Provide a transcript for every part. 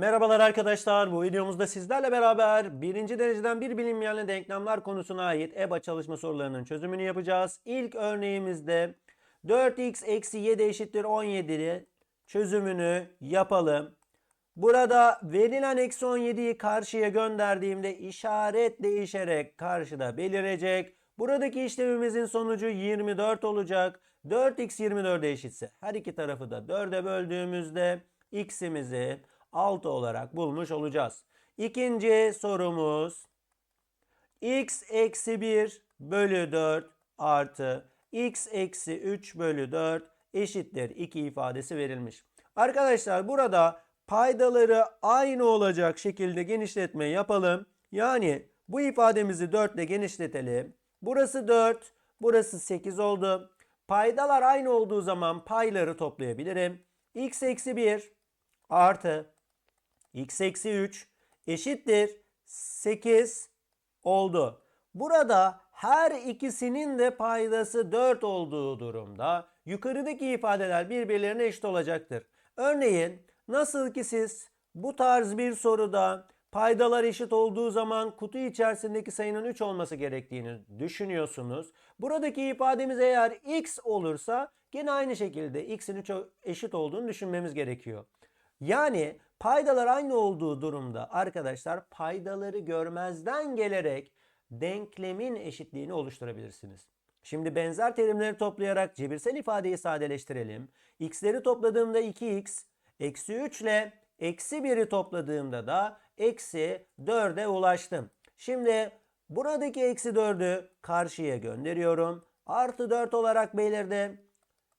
Merhabalar arkadaşlar. Bu videomuzda sizlerle beraber birinci dereceden bir bilinmeyenli denklemler konusuna ait EBA çalışma sorularının çözümünü yapacağız. İlk örneğimizde 4x eksi 7 eşittir 17'li çözümünü yapalım. Burada verilen eksi 17'yi karşıya gönderdiğimde işaret değişerek karşıda belirecek. Buradaki işlemimizin sonucu 24 olacak. 4x 24'e eşitse her iki tarafı da 4'e böldüğümüzde x'imizi 6 olarak bulmuş olacağız. İkinci sorumuz x eksi 1 bölü 4 artı x eksi 3 bölü 4 eşittir 2 ifadesi verilmiş. Arkadaşlar burada paydaları aynı olacak şekilde genişletme yapalım. Yani bu ifademizi 4 ile genişletelim. Burası 4, burası 8 oldu. Paydalar aynı olduğu zaman payları toplayabilirim. x eksi 1 artı x eksi 3 eşittir 8 oldu. Burada her ikisinin de paydası 4 olduğu durumda yukarıdaki ifadeler birbirlerine eşit olacaktır. Örneğin nasıl ki siz bu tarz bir soruda paydalar eşit olduğu zaman kutu içerisindeki sayının 3 olması gerektiğini düşünüyorsunuz. Buradaki ifademiz eğer x olursa gene aynı şekilde x'in 3 eşit olduğunu düşünmemiz gerekiyor. Yani paydalar aynı olduğu durumda arkadaşlar paydaları görmezden gelerek denklemin eşitliğini oluşturabilirsiniz. Şimdi benzer terimleri toplayarak cebirsel ifadeyi sadeleştirelim. x'leri topladığımda 2x, eksi 3 ile eksi 1'i topladığımda da eksi 4'e ulaştım. Şimdi buradaki eksi 4'ü karşıya gönderiyorum. Artı 4 olarak belirdi.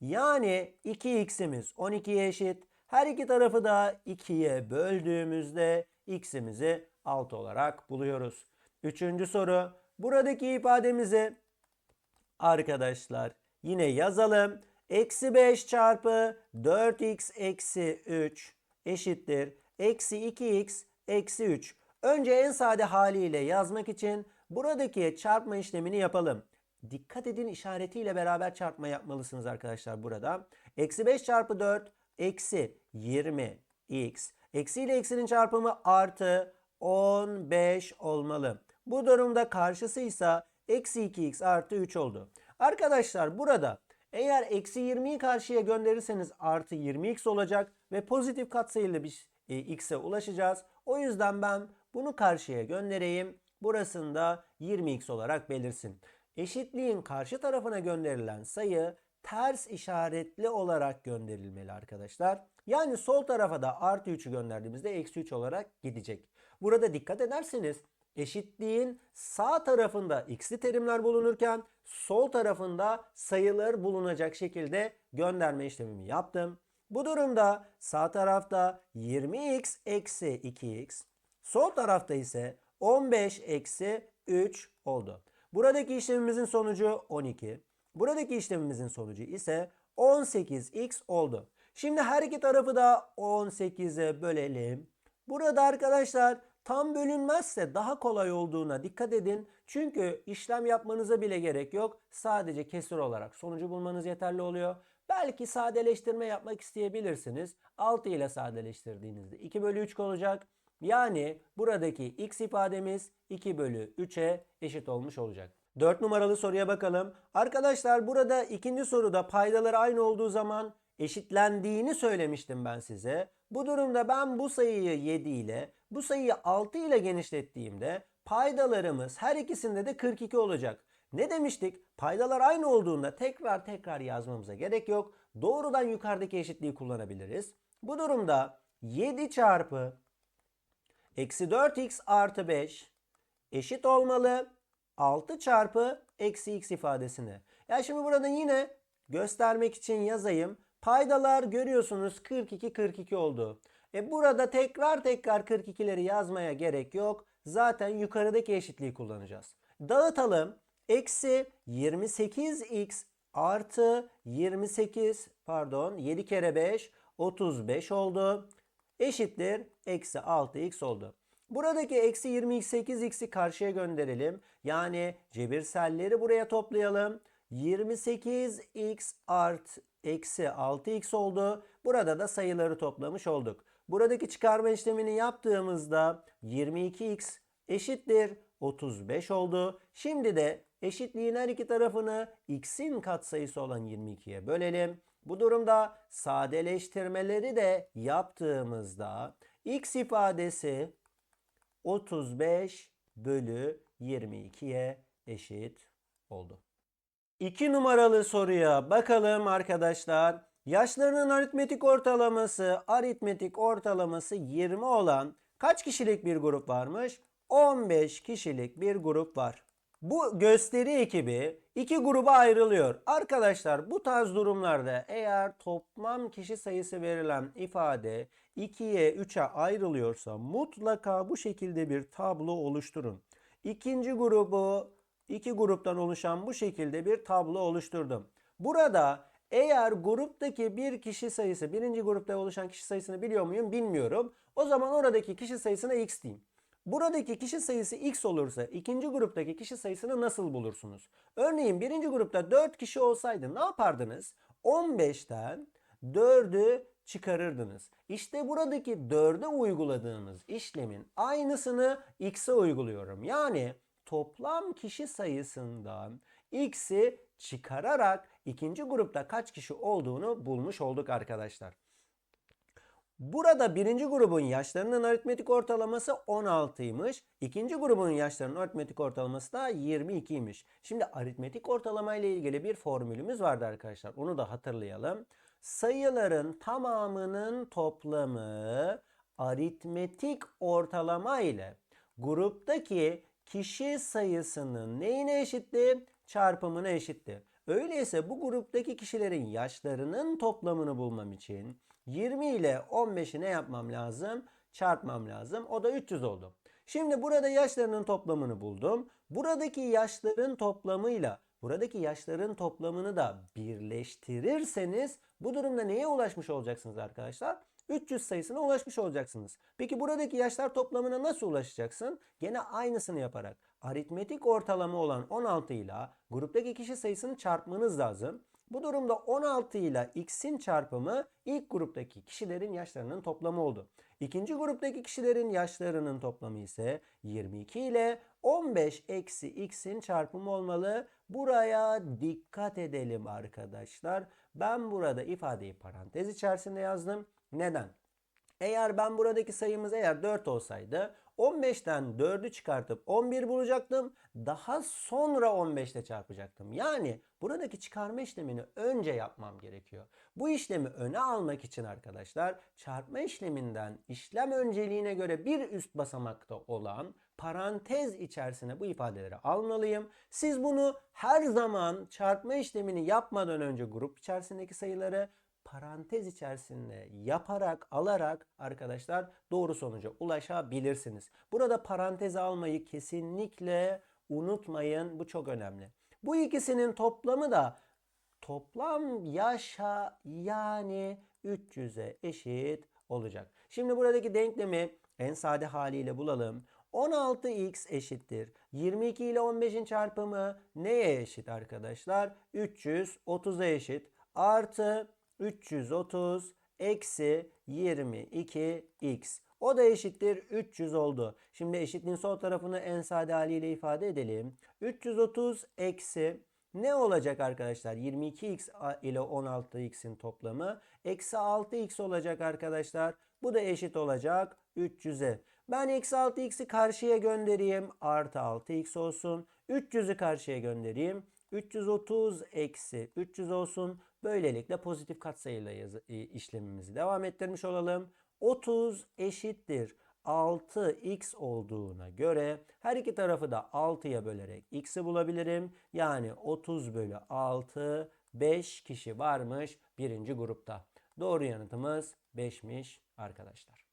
Yani 2x'imiz 12'ye eşit. Her iki tarafı da 2'ye böldüğümüzde x'imizi 6 olarak buluyoruz. Üçüncü soru. Buradaki ifademizi arkadaşlar yine yazalım. Eksi 5 çarpı 4x eksi 3 eşittir. Eksi 2x eksi 3. Önce en sade haliyle yazmak için buradaki çarpma işlemini yapalım. Dikkat edin işaretiyle beraber çarpma yapmalısınız arkadaşlar burada. Eksi 5 çarpı 4 eksi 20x. Eksi ile eksinin çarpımı artı 15 olmalı. Bu durumda karşısı ise eksi 2x artı 3 oldu. Arkadaşlar burada eğer eksi 20'yi karşıya gönderirseniz artı 20x olacak ve pozitif katsayılı bir e, x'e ulaşacağız. O yüzden ben bunu karşıya göndereyim. Burasında 20x olarak belirsin. Eşitliğin karşı tarafına gönderilen sayı ters işaretli olarak gönderilmeli arkadaşlar. Yani sol tarafa da artı 3'ü gönderdiğimizde eksi 3 olarak gidecek. Burada dikkat ederseniz eşitliğin sağ tarafında x'li terimler bulunurken sol tarafında sayılar bulunacak şekilde gönderme işlemimi yaptım. Bu durumda sağ tarafta 20x eksi 2x, sol tarafta ise 15 eksi 3 oldu. Buradaki işlemimizin sonucu 12. Buradaki işlemimizin sonucu ise 18x oldu. Şimdi her iki tarafı da 18'e bölelim. Burada arkadaşlar tam bölünmezse daha kolay olduğuna dikkat edin. Çünkü işlem yapmanıza bile gerek yok. Sadece kesir olarak sonucu bulmanız yeterli oluyor. Belki sadeleştirme yapmak isteyebilirsiniz. 6 ile sadeleştirdiğinizde 2 bölü 3 olacak. Yani buradaki x ifademiz 2 bölü 3'e eşit olmuş olacak. 4 numaralı soruya bakalım. Arkadaşlar burada ikinci soruda paydaları aynı olduğu zaman eşitlendiğini söylemiştim ben size. Bu durumda ben bu sayıyı 7 ile bu sayıyı 6 ile genişlettiğimde paydalarımız her ikisinde de 42 olacak. Ne demiştik? Paydalar aynı olduğunda tekrar tekrar yazmamıza gerek yok. Doğrudan yukarıdaki eşitliği kullanabiliriz. Bu durumda 7 çarpı eksi 4x artı 5 eşit olmalı 6 çarpı eksi x ifadesine. Ya şimdi burada yine göstermek için yazayım. Paydalar görüyorsunuz 42 42 oldu. E burada tekrar tekrar 42'leri yazmaya gerek yok. Zaten yukarıdaki eşitliği kullanacağız. Dağıtalım. Eksi 28x artı 28 pardon 7 kere 5 35 oldu. Eşittir eksi 6x oldu. Buradaki eksi 28x'i karşıya gönderelim. Yani cebirselleri buraya toplayalım. 28x art eksi 6x oldu. Burada da sayıları toplamış olduk. buradaki çıkarma işlemini yaptığımızda 22x eşittir 35 oldu. Şimdi de eşitliğin her iki tarafını x'in katsayısı olan 22'ye bölelim. Bu durumda sadeleştirmeleri de yaptığımızda x ifadesi 35 bölü 22'ye eşit oldu. 2 numaralı soruya bakalım arkadaşlar. Yaşlarının aritmetik ortalaması, aritmetik ortalaması 20 olan kaç kişilik bir grup varmış? 15 kişilik bir grup var. Bu gösteri ekibi iki gruba ayrılıyor. Arkadaşlar bu tarz durumlarda eğer toplam kişi sayısı verilen ifade 2'ye 3'e ayrılıyorsa mutlaka bu şekilde bir tablo oluşturun. İkinci grubu iki gruptan oluşan bu şekilde bir tablo oluşturdum. Burada eğer gruptaki bir kişi sayısı birinci grupta oluşan kişi sayısını biliyor muyum bilmiyorum. O zaman oradaki kişi sayısına x diyeyim. Buradaki kişi sayısı x olursa ikinci gruptaki kişi sayısını nasıl bulursunuz? Örneğin birinci grupta 4 kişi olsaydı ne yapardınız? 15'ten 4'ü çıkarırdınız. İşte buradaki 4'e uyguladığımız işlemin aynısını x'e uyguluyorum. Yani toplam kişi sayısından x'i çıkararak ikinci grupta kaç kişi olduğunu bulmuş olduk arkadaşlar. Burada birinci grubun yaşlarının aritmetik ortalaması 16'ymış. İkinci grubun yaşlarının aritmetik ortalaması da 22'ymiş. Şimdi aritmetik ortalama ile ilgili bir formülümüz vardı arkadaşlar. Onu da hatırlayalım. Sayıların tamamının toplamı aritmetik ortalama ile gruptaki kişi sayısının neyine eşitti? Çarpımına eşitti. Öyleyse bu gruptaki kişilerin yaşlarının toplamını bulmam için 20 ile 15'i ne yapmam lazım? Çarpmam lazım. O da 300 oldu. Şimdi burada yaşlarının toplamını buldum. Buradaki yaşların toplamıyla buradaki yaşların toplamını da birleştirirseniz bu durumda neye ulaşmış olacaksınız arkadaşlar? 300 sayısına ulaşmış olacaksınız. Peki buradaki yaşlar toplamına nasıl ulaşacaksın? Gene aynısını yaparak aritmetik ortalama olan 16 ile gruptaki kişi sayısını çarpmanız lazım. Bu durumda 16 ile x'in çarpımı ilk gruptaki kişilerin yaşlarının toplamı oldu. İkinci gruptaki kişilerin yaşlarının toplamı ise 22 ile 15 eksi x'in çarpımı olmalı. Buraya dikkat edelim arkadaşlar. Ben burada ifadeyi parantez içerisinde yazdım. Neden? Eğer ben buradaki sayımız eğer 4 olsaydı 15'ten 4'ü çıkartıp 11 bulacaktım. Daha sonra 15 ile çarpacaktım. Yani buradaki çıkarma işlemini önce yapmam gerekiyor. Bu işlemi öne almak için arkadaşlar çarpma işleminden işlem önceliğine göre bir üst basamakta olan parantez içerisine bu ifadeleri almalıyım. Siz bunu her zaman çarpma işlemini yapmadan önce grup içerisindeki sayıları parantez içerisinde yaparak alarak arkadaşlar doğru sonuca ulaşabilirsiniz. Burada parantez almayı kesinlikle unutmayın. Bu çok önemli. Bu ikisinin toplamı da toplam yaşa yani 300'e eşit olacak. Şimdi buradaki denklemi en sade haliyle bulalım. 16x eşittir. 22 ile 15'in çarpımı neye eşit arkadaşlar? 330'a eşit. Artı 330 eksi 22x. O da eşittir 300 oldu. Şimdi eşitliğin sol tarafını en sade haliyle ifade edelim. 330 eksi ne olacak arkadaşlar? 22x ile 16x'in toplamı. Eksi 6x olacak arkadaşlar. Bu da eşit olacak 300'e. Ben eksi 6x'i karşıya göndereyim. Artı 6x olsun. 300'ü karşıya göndereyim. 330 eksi 300 olsun. Böylelikle pozitif katsayıyla e, işlemimizi devam ettirmiş olalım. 30 eşittir 6x olduğuna göre her iki tarafı da 6'ya bölerek x'i bulabilirim. Yani 30 bölü 6 5 kişi varmış birinci grupta. Doğru yanıtımız 5'miş arkadaşlar.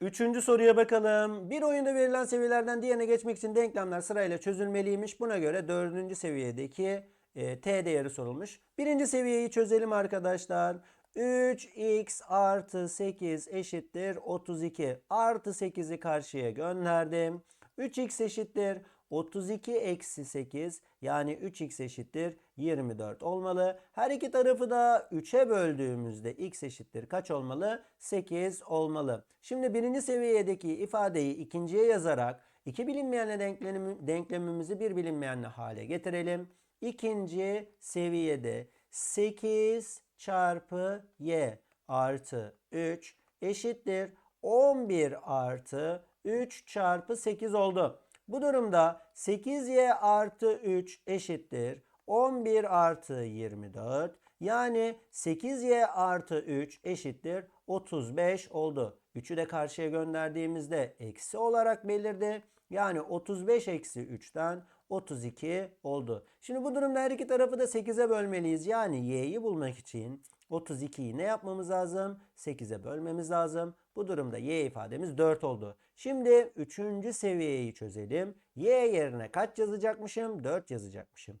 Üçüncü soruya bakalım. Bir oyunda verilen seviyelerden diğerine geçmek için denklemler sırayla çözülmeliymiş. Buna göre dördüncü seviyedeki e, t değeri sorulmuş. Birinci seviyeyi çözelim arkadaşlar. 3x artı 8 eşittir 32. Artı 8'i karşıya gönderdim. 3x eşittir 32 eksi 8 yani 3x eşittir 24 olmalı. Her iki tarafı da 3'e böldüğümüzde x eşittir kaç olmalı? 8 olmalı. Şimdi birinci seviyedeki ifadeyi ikinciye yazarak iki bilinmeyenle denklemi- denklemimizi bir bilinmeyenle hale getirelim. İkinci seviyede 8 çarpı y artı 3 eşittir 11 artı 3 çarpı 8 oldu. Bu durumda 8y artı 3 eşittir 11 artı 24 yani 8y artı 3 eşittir 35 oldu. 3'ü de karşıya gönderdiğimizde eksi olarak belirdi. Yani 35 eksi 3'ten 32 oldu. Şimdi bu durumda her iki tarafı da 8'e bölmeliyiz. Yani y'yi bulmak için 32'yi ne yapmamız lazım? 8'e bölmemiz lazım. Bu durumda y ifademiz 4 oldu. Şimdi 3. seviyeyi çözelim. y yerine kaç yazacakmışım? 4 yazacakmışım.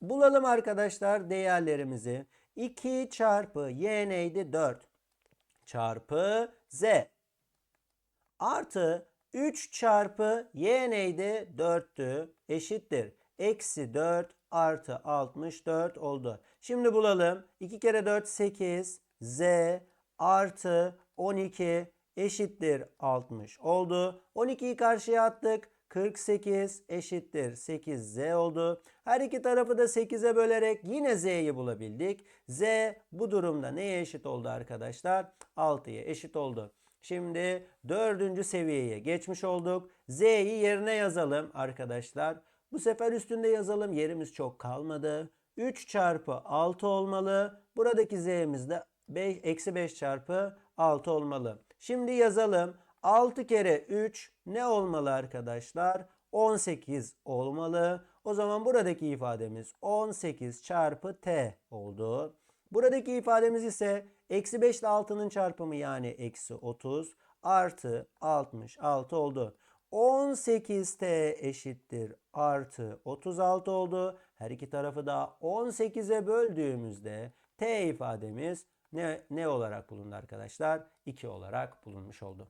Bulalım arkadaşlar değerlerimizi. 2 çarpı y neydi? 4 çarpı z artı 3 çarpı y neydi? 4'tü. Eşittir. Eksi 4 artı 64 oldu. Şimdi bulalım. 2 kere 4 8 z artı 12 eşittir 60 oldu. 12'yi karşıya attık. 48 eşittir 8z oldu. Her iki tarafı da 8'e bölerek yine z'yi bulabildik. z bu durumda neye eşit oldu arkadaşlar? 6'ya eşit oldu. Şimdi dördüncü seviyeye geçmiş olduk. Z'yi yerine yazalım arkadaşlar. Bu sefer üstünde yazalım. Yerimiz çok kalmadı. 3 çarpı 6 olmalı. Buradaki z'miz de 5, eksi 5 çarpı 6 olmalı. Şimdi yazalım. 6 kere 3 ne olmalı arkadaşlar? 18 olmalı. O zaman buradaki ifademiz 18 çarpı t oldu. Buradaki ifademiz ise eksi 5 ile 6'nın çarpımı yani eksi 30 artı 66 oldu. 18t eşittir artı 36 oldu. Her iki tarafı da 18'e böldüğümüzde t ifademiz ne, ne olarak bulundu arkadaşlar? 2 olarak bulunmuş oldu.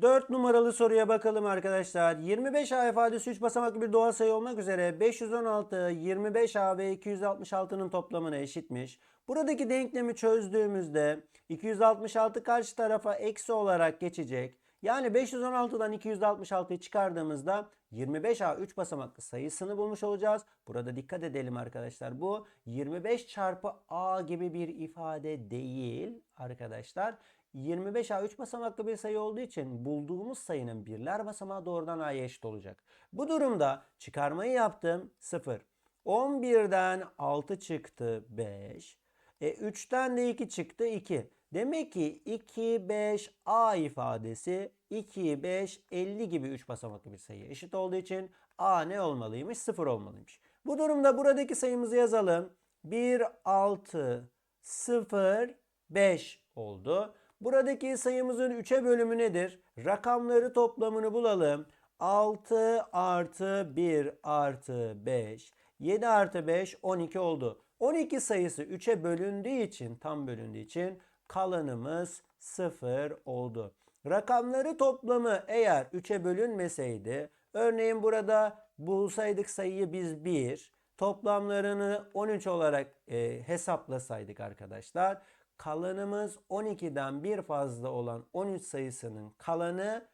4 numaralı soruya bakalım arkadaşlar. 25A ifadesi 3 basamaklı bir doğal sayı olmak üzere 516, 25A ve 266'nın toplamına eşitmiş. Buradaki denklemi çözdüğümüzde 266 karşı tarafa eksi olarak geçecek. Yani 516'dan 266'yı çıkardığımızda 25A 3 basamaklı sayısını bulmuş olacağız. Burada dikkat edelim arkadaşlar. Bu 25 çarpı A gibi bir ifade değil arkadaşlar. 25A 3 basamaklı bir sayı olduğu için bulduğumuz sayının birler basamağı doğrudan A'ya eşit olacak. Bu durumda çıkarmayı yaptım 0. 11'den 6 çıktı 5. E 3'ten de 2 çıktı 2. Demek ki 2, 5, A ifadesi 2, 5, 50 gibi 3 basamaklı bir sayıya eşit olduğu için A ne olmalıymış? 0 olmalıymış. Bu durumda buradaki sayımızı yazalım. 1, 6, 0, 5 oldu. Buradaki sayımızın 3'e bölümü nedir? Rakamları toplamını bulalım. 6 artı 1 artı 5. 7 artı 5 12 oldu. 12 sayısı 3'e bölündüğü için tam bölündüğü için kalanımız 0 oldu. Rakamları toplamı eğer 3'e bölünmeseydi örneğin burada bulsaydık sayıyı biz 1 toplamlarını 13 olarak e, hesaplasaydık arkadaşlar kalanımız 12'den bir fazla olan 13 sayısının kalanı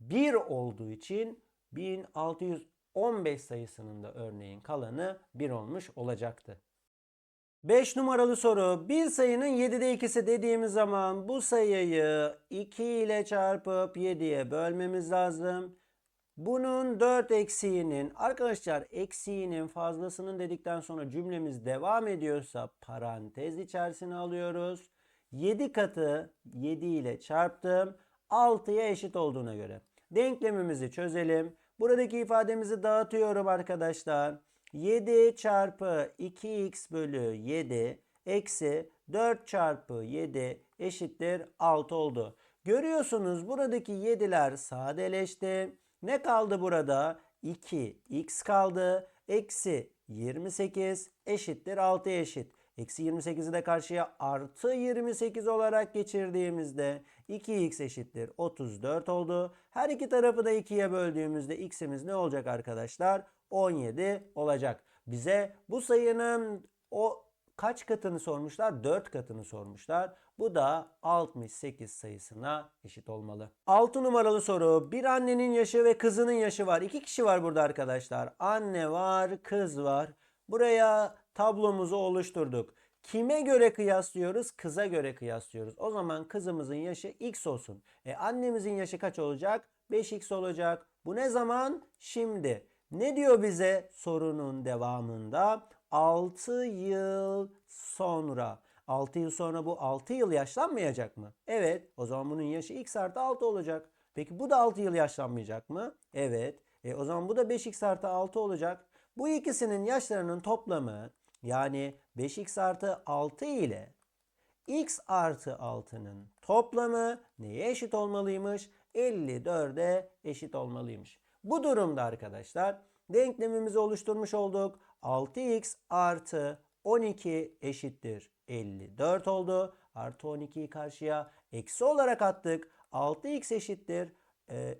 1 olduğu için 1615 sayısının da örneğin kalanı 1 olmuş olacaktı. 5 numaralı soru. Bir sayının 7'de ikisi dediğimiz zaman bu sayıyı 2 ile çarpıp 7'ye bölmemiz lazım. Bunun 4 eksiğinin arkadaşlar eksiğinin fazlasının dedikten sonra cümlemiz devam ediyorsa parantez içerisine alıyoruz. 7 katı 7 ile çarptım. 6'ya eşit olduğuna göre. Denklemimizi çözelim. Buradaki ifademizi dağıtıyorum arkadaşlar. 7 çarpı 2x bölü 7 eksi 4 çarpı 7 eşittir 6 oldu. Görüyorsunuz buradaki 7'ler sadeleşti. Ne kaldı burada? 2x kaldı. Eksi 28 eşittir 6'ya eşit. Eksi 28'i de karşıya artı 28 olarak geçirdiğimizde 2x eşittir 34 oldu. Her iki tarafı da 2'ye böldüğümüzde x'imiz ne olacak arkadaşlar? 17 olacak. Bize bu sayının o kaç katını sormuşlar? 4 katını sormuşlar. Bu da 68 sayısına eşit olmalı. 6 numaralı soru. Bir annenin yaşı ve kızının yaşı var. İki kişi var burada arkadaşlar. Anne var, kız var. Buraya tablomuzu oluşturduk. Kime göre kıyaslıyoruz? Kıza göre kıyaslıyoruz. O zaman kızımızın yaşı x olsun. E annemizin yaşı kaç olacak? 5x olacak. Bu ne zaman? Şimdi. Ne diyor bize sorunun devamında? 6 yıl sonra. 6 yıl sonra bu 6 yıl yaşlanmayacak mı? Evet. O zaman bunun yaşı x artı 6 olacak. Peki bu da 6 yıl yaşlanmayacak mı? Evet. E, o zaman bu da 5x artı 6 olacak. Bu ikisinin yaşlarının toplamı yani 5x artı 6 ile x artı 6'nın toplamı neye eşit olmalıymış? 54'e eşit olmalıymış. Bu durumda arkadaşlar denklemimizi oluşturmuş olduk. 6x artı 12 eşittir 54 oldu. Artı 12'yi karşıya eksi olarak attık. 6x eşittir. e,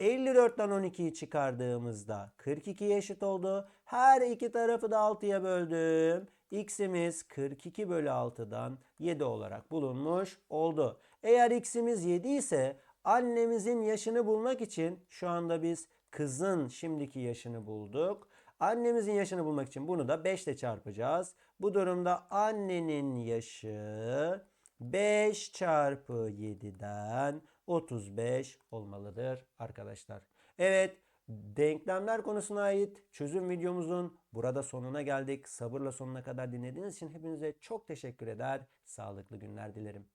54'ten 12'yi çıkardığımızda 42 eşit oldu. Her iki tarafı da 6'ya böldüm. X'imiz 42 bölü 6'dan 7 olarak bulunmuş oldu. Eğer x'imiz 7 ise annemizin yaşını bulmak için şu anda biz kızın şimdiki yaşını bulduk. Annemizin yaşını bulmak için bunu da 5 ile çarpacağız. Bu durumda annenin yaşı 5 çarpı 7'den 35 olmalıdır arkadaşlar. Evet denklemler konusuna ait çözüm videomuzun burada sonuna geldik. Sabırla sonuna kadar dinlediğiniz için hepinize çok teşekkür eder. Sağlıklı günler dilerim.